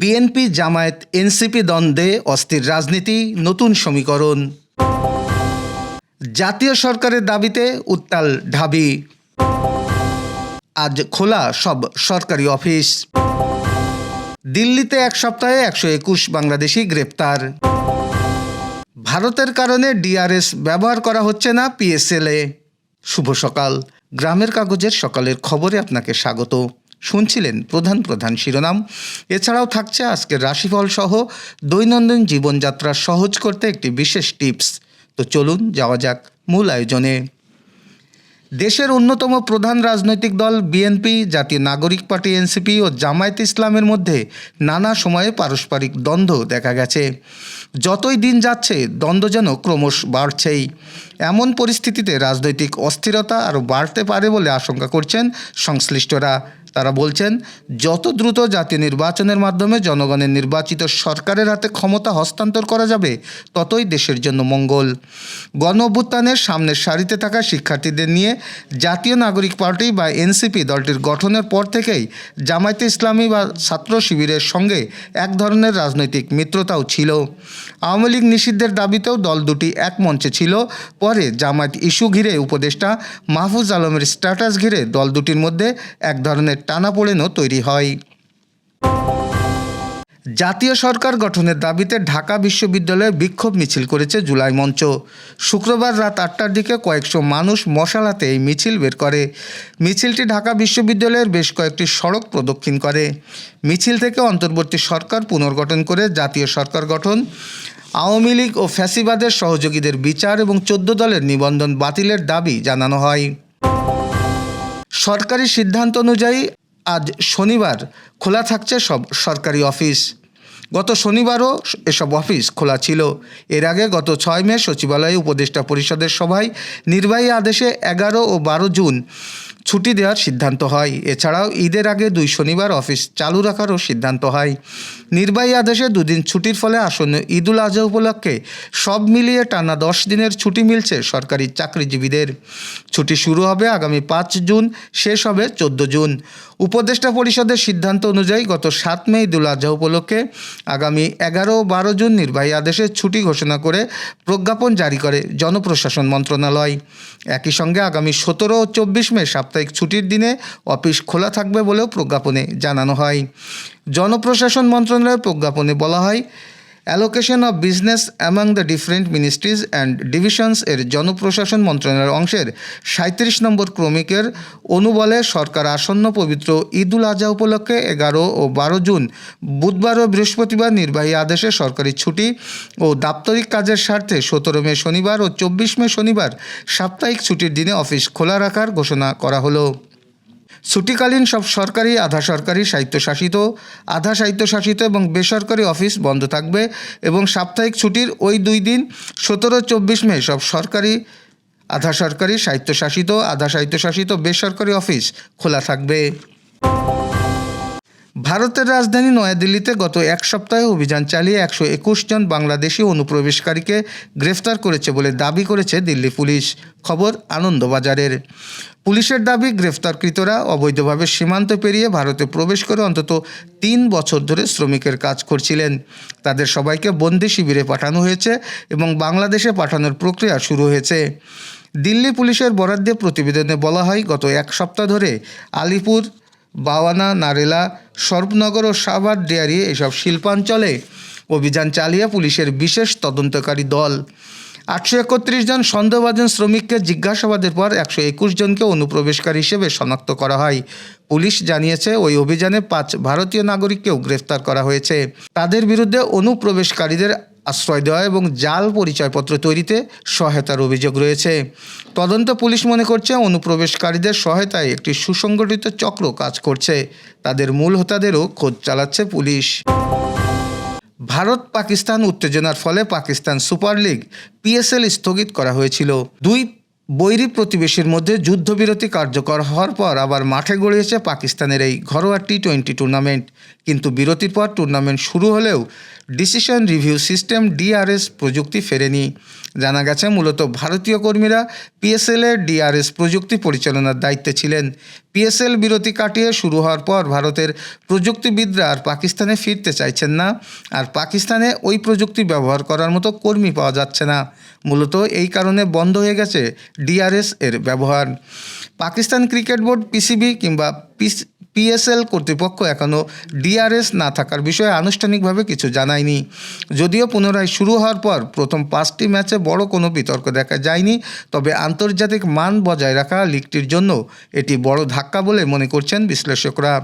BNP, Jamaat, NCP দ্বন্দ্বে অস্থির রাজনীতি, নতুন সমীকরণ। জাতীয় সরকারের দাবিতে উত্তাল ঢাবি। আজ খোলা সব সরকারি অফিস। দিল্লিতে এক সপ্তাহে একশো একুশ বাংলাদেশি গ্রেপ্তার। ভারতের কারণে ডিআরএস ব্যবহার করা হচ্ছে না পিএসএলএ। শুভ সকাল। গ্রামের কাগজের সকালের খবরে আপনাকে স্বাগত। শুনছিলেন প্রধান প্রধান শিরোনাম। এছাড়াও থাকছে আজকের রাশিফল সহ দৈনন্দিন জীবনযাত্রা সহজ করতে একটি বিশেষ টিপস। তো চলুন যাওয়া যাক মূল আয়োজনে। দেশের অন্যতম প্রধান রাজনৈতিক দল বিএনপি, জাতীয় নাগরিক পার্টি এনসিপি ও জামায়াত ইসলামের মধ্যে নানা সময়ে পারস্পরিক দ্বন্দ্ব দেখা গেছে। যতই দিন যাচ্ছে, দ্বন্দ্ব যেন ক্রমশ বাড়ছেই। এমন পরিস্থিতিতে রাজনৈতিক অস্থিরতা আরও বাড়তে পারে বলে আশঙ্কা করছেন সংশ্লিষ্টরা। তারা বলছেন, যত দ্রুত জাতীয় নির্বাচনের মাধ্যমে জনগণের নির্বাচিত সরকারের হাতে ক্ষমতা হস্তান্তর করা যাবে, ততই দেশের জন্য মঙ্গল। গণ অভ্যুত্থানের সামনের সারিতে থাকা শিক্ষার্থীদের নিয়ে জাতীয় নাগরিক পার্টি বা এনসিপি দলটির গঠনের পর থেকেই জামায়াতে ইসলামী বা ছাত্র শিবিরের সঙ্গে এক ধরনের রাজনৈতিক মিত্রতাও ছিল। আওয়ামী লীগ নিষিদ্ধের দাবিতেও দল দুটি এক মঞ্চে ছিল। পরে জামায়াত ইস্যু ঘিরে উপদেষ্টা মাহফুজ আলমের স্ট্যাটাস ঘিরে দল দুটির মধ্যে এক ধরনের টানাপোড়েনও তৈরি হয়। জাতীয় সরকার গঠনের দাবিতে ঢাকা বিশ্ববিদ্যালয়ে বিক্ষোভ মিছিল করেছে জুলাই মঞ্চ। শুক্রবার রাত আটটার দিকে কয়েকশো মানুষ মশাল হাতে এই মিছিল বের করে। মিছিলটি ঢাকা বিশ্ববিদ্যালয়ের বেশ কয়েকটি সড়ক প্রদক্ষিণ করে। মিছিল থেকে অন্তর্বর্তী সরকার পুনর্গঠন করে জাতীয় সরকার গঠন। আওয়ামী লীগ ও ফ্যাসিবাদের সহযোগীদের বিচার এবং চোদ্দ দলের নিবন্ধন বাতিলের দাবি জানানো হয়। সরকারি সিদ্ধান্ত অনুযায়ী আজ শনিবার খোলা থাকছে সব সরকারি অফিস। গত শনিবারও এসব অফিস খোলা ছিল। এর আগে গত ছয় মে সচিবালয়ে উপদেষ্টা পরিষদের সভায় নির্বাহী আদেশে এগারো ও বারো জুন ছুটি দেওয়ার সিদ্ধান্ত হয়। এছাড়াও ঈদের আগে দুই শনিবার অফিস চালু রাখারও সিদ্ধান্ত হয়। নির্বাহী আদেশে দুদিন ছুটির ফলে আসন্ন ঈদুল আজহা উপলক্ষে সব মিলিয়ে টানা দশ দিনের ছুটি মিলছে সরকারি চাকরিজীবীদের। ছুটি শুরু হবে আগামী পাঁচ জুন, শেষ হবে চোদ্দ জুন। উপদেষ্টা পরিষদের সিদ্ধান্ত অনুযায়ী গত সাত মে ঈদুল আজহা উপলক্ষে আগামী এগারো বারো জুন নির্বাহী আদেশে ছুটি ঘোষণা করে প্রজ্ঞাপন জারি করে জনপ্রশাসন মন্ত্রণালয়। একই সঙ্গে আগামী সতেরো ও চব্বিশ মে সাপ্তাহিক ছুটির দিনে অফিস খোলা থাকবে বলেও প্রজ্ঞাপনে জানানো হয়। জনপ্রশাসন মন্ত্রণালয়ের প্রজ্ঞাপনে বলা হয় allocation of business among the different ministries and divisions এর জনপ্রশাসন মন্ত্রণালয়ের অংশের সাঁত্রিশ নম্বর ক্রমিকের অনুবলে সরকার আসন্ন পবিত্র ঈদুল আজহা উপলক্ষে এগারো ও বারো জুন বুধবার ও বৃহস্পতিবার নির্বাহী আদেশে সরকারি ছুটি ও দাপ্তরিক কাজের স্বার্থে সতেরো মে শনিবার ও চব্বিশ মে শনিবার সাপ্তাহিক ছুটির দিনে অফিস খোলা রাখার ঘোষণা করা হলো। ছুটিকালীন সব সরকারি, আধা সরকারি স্বায়ত্তশাসিত, আধা স্বায়ত্তশাসিত এবং বেসরকারি অফিস বন্ধ থাকবে এবং সাপ্তাহিক ছুটির ওই দুই দিন, সতেরো, চব্বিশ মে সব সরকারি, আধা সরকারি স্বায়ত্তশাসিত, আধা স্বায়ত্তশাসিত বেসরকারি অফিস খোলা থাকবে। ভারতের রাজধানী নয়াদিল্লিতে গত এক সপ্তাহে অভিযান চালিয়ে একশো একুশ জন বাংলাদেশি অনুপ্রবেশকারীকে গ্রেফতার করেছে বলে দাবি করেছে দিল্লি পুলিশ। খবর আনন্দবাজারের। পুলিশের দাবি, গ্রেফতারকৃতরা অবৈধভাবে সীমান্ত পেরিয়ে ভারতে প্রবেশ করে অন্তত তিন বছর ধরে শ্রমিকের কাজ করছিলেন। তাদের সবাইকে বন্দি শিবিরে পাঠানো হয়েছে এবং বাংলাদেশে পাঠানোর প্রক্রিয়া শুরু হয়েছে। দিল্লি পুলিশের বরাদ্দে প্রতিবেদনে বলা হয়, গত এক সপ্তাহ ধরে আলিপুর বাওয়ানা, নারেলা সর্বনগর ও সাভার ডেয়ারি এসব শিল্পাঞ্চলে অভিযান চালিয়ে পুলিশের বিশেষ তদন্তকারী দল। আটশো একত্রিশ জন সন্দেহভাজন শ্রমিককে জিজ্ঞাসাবাদের পর একশো একুশ জনকে অনুপ্রবেশকারী হিসেবে শনাক্ত করা হয়। পুলিশ জানিয়েছে, ওই অভিযানে পাঁচ ভারতীয় নাগরিককেও গ্রেফতার করা হয়েছে। তাদের বিরুদ্ধে অনুপ্রবেশকারীদের আশ্রয় দেওয়া এবং জাল পরিচয়পত্র তৈরিতে সহায়তার অভিযোগ রয়েছে। তদন্ত পুলিশ মনে করছে, অনুপ্রবেশকারীদের সহায়তায় একটি সুসংগঠিত চক্র কাজ করছে। তাদের মূল হোতাদেরও খোঁজ চালাচ্ছে পুলিশ। ভারত পাকিস্তান উত্তেজনার ফলে পাকিস্তান সুপার লিগ পিএসএল স্থগিত করা হয়েছিল। দুই বৈরী প্রতিবেশীর মধ্যে যুদ্ধবিরতি কার্যকর হওয়ার পর আবার মাঠে গড়িয়েছে পাকিস্তানের এই ঘরোয়া টি টোয়েন্টি টুর্নামেন্ট। কিন্তু বিরতির পর টুর্নামেন্ট শুরু হলেও ডিসিশন রিভিউ সিস্টেম ডিআরএস প্রযুক্তি ফেরেনি। জানা গেছে, মূলত ভারতীয় কর্মীরা পিএসএল এর ডিআরএস প্রযুক্তি পরিচালনার দায়িত্বে ছিলেন। পিএসএল বিরতি কাটিয়ে শুরু হওয়ার পর ভারতের প্রযুক্তিবিদরা আর পাকিস্তানে ফিরতে চাইছেন না। আর পাকিস্তানে ওই প্রযুক্তি ব্যবহার করার মতো কর্মী পাওয়া যাচ্ছে না। মূলত এই কারণে বন্ধ হয়ে গেছে ডিআরএস এর ব্যবহার। পাকিস্তান ক্রিকেট বোর্ড পিসিবি কিংবা পিএসএল কর্তৃপক্ষ এখনও ডিআরএস না থাকার বিষয়ে আনুষ্ঠানিকভাবে কিছু জানায়নি। যদিও পুনরায় শুরু হওয়ার পর প্রথম পাঁচটি ম্যাচে বড় কোনো বিতর্ক দেখা যায়নি, তবে আন্তর্জাতিক মান বজায় রাখা লিগটির জন্য এটি বড় ধাক্কা বলে মনে করছেন বিশ্লেষকরা।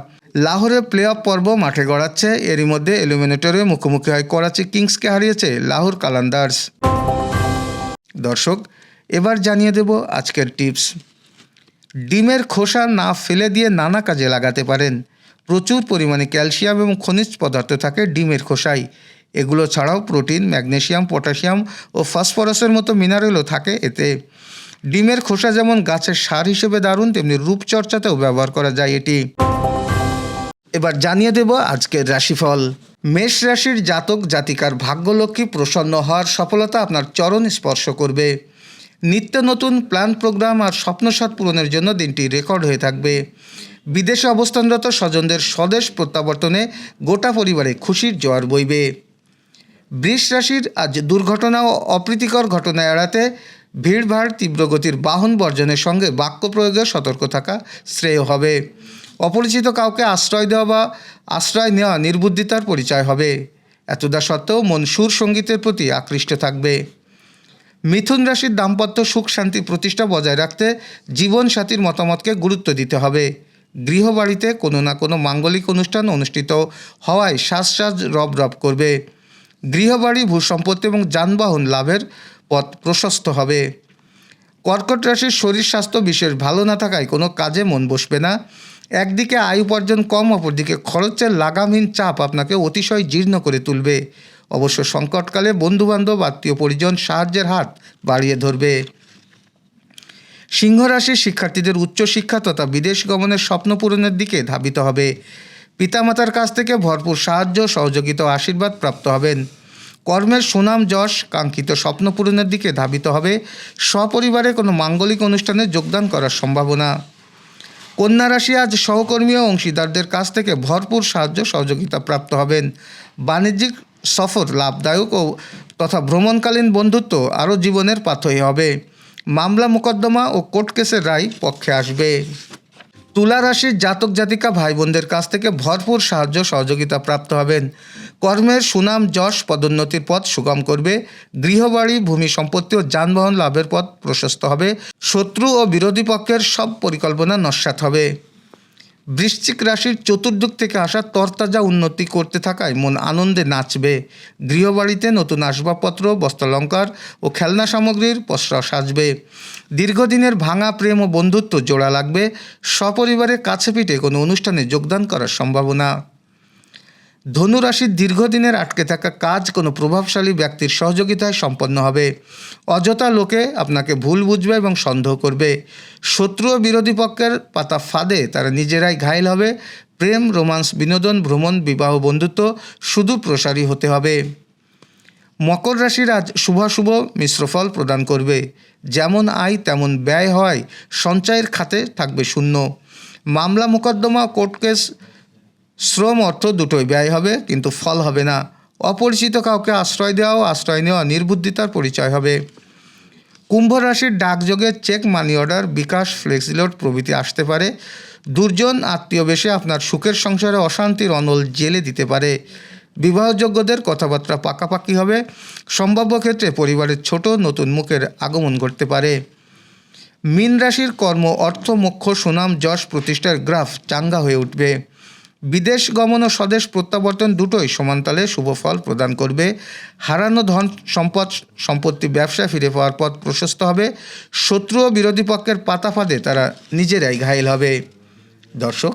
লাহোরে প্লে অফ পর্ব মাঠে গড়াচ্ছে, এরই মধ্যে এলিমিনেটরে মুখোমুখি হয় করাচি কিংসকে হারিয়েছে লাহোর কালান্দার্স। দর্শক, এবার জানিয়ে দেব আজকের টিপস। ডিমের খোসা না ফেলে দিয়ে নানা কাজে লাগাতে পারেন। প্রচুর পরিমাণে ক্যালসিয়াম এবং খনিজ পদার্থ থাকে ডিমের খোসায়। এগুলো ছাড়াও প্রোটিন ম্যাগনেশিয়াম পটাশিয়াম ও ফসফরাসের মতো মিনারেলও থাকে এতে। ডিমের খোসা যেমন গাছের সার হিসেবে দারুণ, তেমনি রূপচর্চাতেও ব্যবহার করা যায় এটি। এবার জানিয়ে দেব আজকের রাশিফল। মেষ রাশির জাতক জাতিকার ভাগ্যলক্ষ্মী প্রসন্ন হওয়ার সফলতা আপনার চরণ স্পর্শ করবে। নিত্য নতুন প্ল্যান প্রোগ্রাম আর স্বপ্নসাত পূরণের জন্য দিনটি রেকর্ড হয়ে থাকবে। বিদেশে অবস্থানরত স্বজনদের স্বদেশ প্রত্যাবর্তনে গোটা পরিবারে খুশির জোয়ার বইবে। বৃষ রাশির আজ দুর্ঘটনা ও অপ্রীতিকর ঘটনা এড়াতে ভিড়ভাড় তীব্রগতির বাহন বর্জনের সঙ্গে বাক্য প্রয়োগে সতর্ক থাকা শ্রেয় হবে। অপরিচিত কাউকে আশ্রয় দেওয়া বা আশ্রয় নেওয়া নির্বুদ্ধিতার পরিচয় হবে। এতদা সত্ত্বেও মন সুর সঙ্গীতের প্রতি আকৃষ্ট থাকবে। মিথুন রাশির দাম্পত্য সুখ শান্তি প্রতিষ্ঠা বজায় রাখতে জীবনসাথীর মতামতকে গুরুত্ব দিতে হবে। গৃহবাড়িতে কোনো না কোনো মাঙ্গলিক অনুষ্ঠান অনুষ্ঠিত হওয়ায় শ্বাস শ্বাস রব রব করবে। গৃহবাড়ি, ভূসম্পত্তি এবং যানবাহন লাভের পথ প্রশস্ত হবে। কর্কট রাশির শরীর স্বাস্থ্য বিশেষ ভালো না থাকায় কোনো কাজে মন বসবে না। একদিকে আয় উপার্জন কম, অপরদিকে খরচের লাগামহীন চাপ আপনাকে অতিশয় জীর্ণ করে তুলবে। অবশ্য সংকটকালে বন্ধুবান্ধব, আত্মীয় পরিজন সাহায্যের হাত বাড়িয়ে ধরবে। সিংহ রাশির শিক্ষার্থীদের উচ্চশিক্ষা তথা বিদেশ গমনের স্বপ্ন পূরণের দিকে ধাবিত হবে। পিতামাতার কাছ থেকে ভরপুর সাহায্য, সহযোগিতা আশীর্বাদ প্রাপ্ত হবেন। কর্মের সুনাম, যশ, কাঙ্ক্ষিত স্বপ্ন পূরণের দিকে ধাবিত হবে। সপরিবারে কোনো মাঙ্গলিক অনুষ্ঠানে যোগদান করার সম্ভাবনা। কন্যা রাশি আজ সহকর্মী ও অংশীদারদের কাছ থেকে ভরপুর সাহায্য, সহযোগিতা প্রাপ্ত হবেন। বাণিজ্যিক সফর লাভদায়ক ও তথা ভ্রমণকালীন বন্ধুত্ব আরও জীবনের পাথই হবে। মামলা মোকদ্দমা ও কোর্ট কেসের রায় পক্ষে আসবে। তুলা রাশির জাতক জাতিকা ভাই বোনদের কাছ থেকে ভরপুর সাহায্য সহযোগিতা প্রাপ্ত হবেন। কর্মের সুনাম, যশ, পদোন্নতির পথ সুগম করবে। গৃহবাড়ি, ভূমি সম্পত্তি ও যানবাহন লাভের পথ প্রশস্ত হবে। শত্রু ও বিরোধী পক্ষের সব পরিকল্পনা নস্যাৎ হবে। বৃশ্চিক রাশির চতুর্দিক থেকে আসা তরতাজা উন্নতি করতে থাকায় মন আনন্দে নাচবে। গৃহবাড়িতে নতুন আসবাবপত্র, বস্ত্রালঙ্কার ও খেলনা সামগ্রীর পসরা সাজবে। দীর্ঘদিনের ভাঙা প্রেম ও বন্ধুত্ব জোড়া লাগবে। সপরিবারে কাছে পিঠে কোনো অনুষ্ঠানে যোগদান করার সম্ভাবনা। ধনুরাশির দীর্ঘদিনের আটকে থাকা কাজ কোনো প্রভাবশালী ব্যক্তির সহযোগিতায় সম্পন্ন হবে। অযথা লোকে আপনাকে ভুল বুঝবে এবং সন্দেহ করবে। শত্রু ও বিরোধী পক্ষের পাতা ফাঁদে তারা নিজেরাই ঘায়েল হবে। প্রেম, রোমান্স, বিনোদন, ভ্রমণ, বিবাহ, বন্ধুত্ব শুধু প্রসারী হতে হবে। মকর রাশির আজ শুভাশুভ মিশ্র ফল প্রদান করবে। যেমন আয়, তেমন ব্যয় হয়। সঞ্চয়ের খাতে থাকবে শূন্য। মামলা, মোকদ্দমা, কোর্ট কেস শ্রম অর্থ দুটোই ব্যয় হবে, কিন্তু ফল হবে না। অপরিচিত কাউকে আশ্রয় দেওয়া ও আশ্রয় নেওয়া নির্বুদ্ধিতার পরিচয় হবে। কুম্ভ রাশির ডাকযোগে cheque money order bKash flexiload প্রভৃতি আসতে পারে। দুর্জন আত্মীয় বেশে আপনার সুখের সংসারে অশান্তির অনল জেলে দিতে পারে। বিবাহযোগ্যদের কথাবার্তা পাকাপাকি হবে। সম্ভাব্য ক্ষেত্রে পরিবারের ছোট নতুন মুখের আগমন ঘটতে পারে। মীন রাশির কর্ম, অর্থ মুখ্য সুনাম, যশ প্রতিষ্ঠার গ্রাফ চাঙ্গা হয়ে উঠবে। বিদেশ গমন ও স্বদেশ প্রত্যাবর্তন দুটোই সমানতালে শুভ ফল প্রদান করবে। হারানো ধন সম্পদ, সম্পত্তি ব্যবসা ফিরে পাওয়ার পথ প্রশস্ত হবে। শত্রু ও বিরোধী পক্ষের পাতা ফাঁদে তারা নিজেরাই ঘায়েল হবে। দর্শক